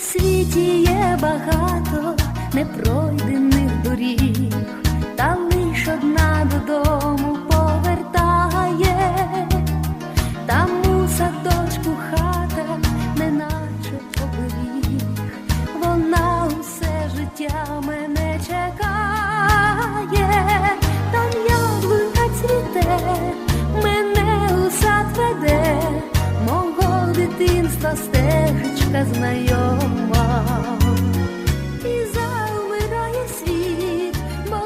Світі є багато непройдених доріг, стежечка знайома. І завмирає світ, бо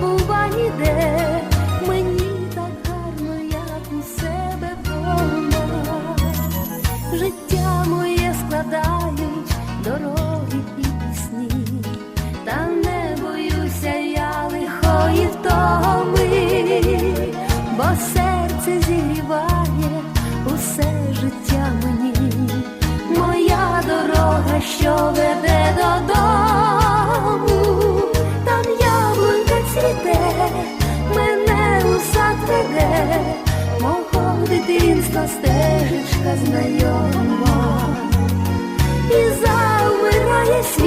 бува ніде, мені так гарно, як у себе вдома. Життя веде, мого дитинства стежечка знайома. І завмирає світ,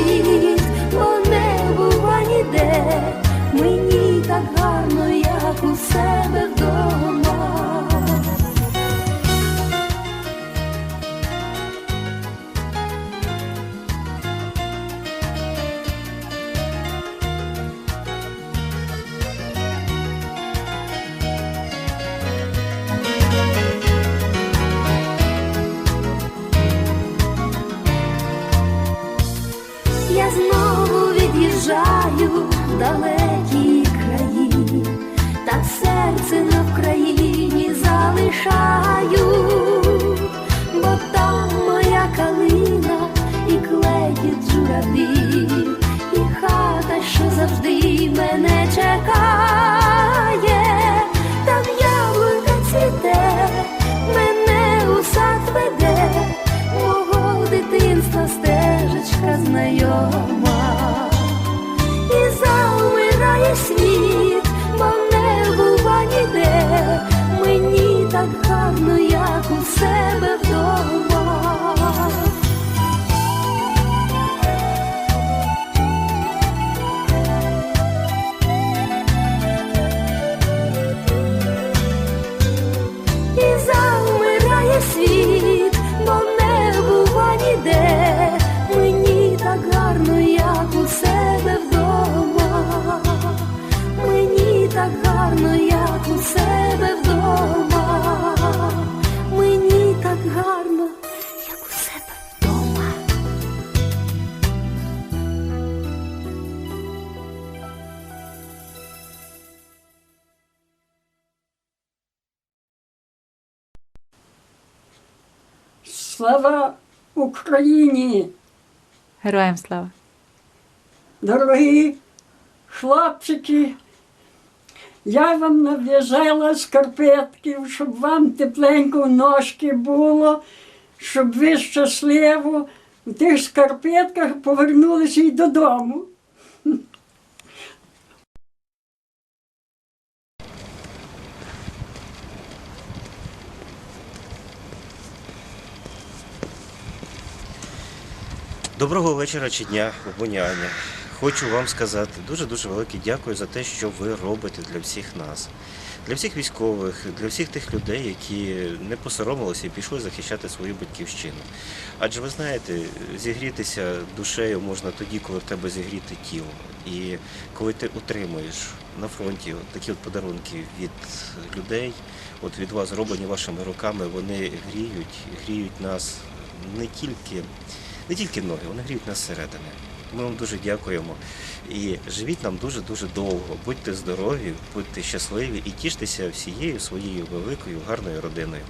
Я знову від'їжджаю в далекі краї, та серце на Вкраїні залишаю, бо там моя калина і клеїть журавлі, і хата, що завжди Слава Україні! Героям слава! Дорогі хлопчики! Я вам нав'язала скарпетків, щоб вам тепленько в ножки було, щоб ви щасливо в тих скарпетках повернулися й додому. Доброго вечора чи дня, бабуня Хочу вам сказати дуже-дуже велике дякую за те, що ви робите для всіх нас, для всіх військових, для всіх тих людей, які не посоромилися і пішли захищати свою батьківщину. Адже ви знаєте, зігрітися душею можна тоді, коли в тебе зігріте тіло. І коли ти отримуєш на фронті такі от подарунки від людей, от від вас зроблені вашими руками, вони гріють, гріють нас не тільки не тільки ноги, вони гріють нас зсередини. Ми вам дуже дякуємо. І живіть нам дуже-дуже довго. Будьте здорові, будьте щасливі і тіштеся всією своєю великою гарною родиною.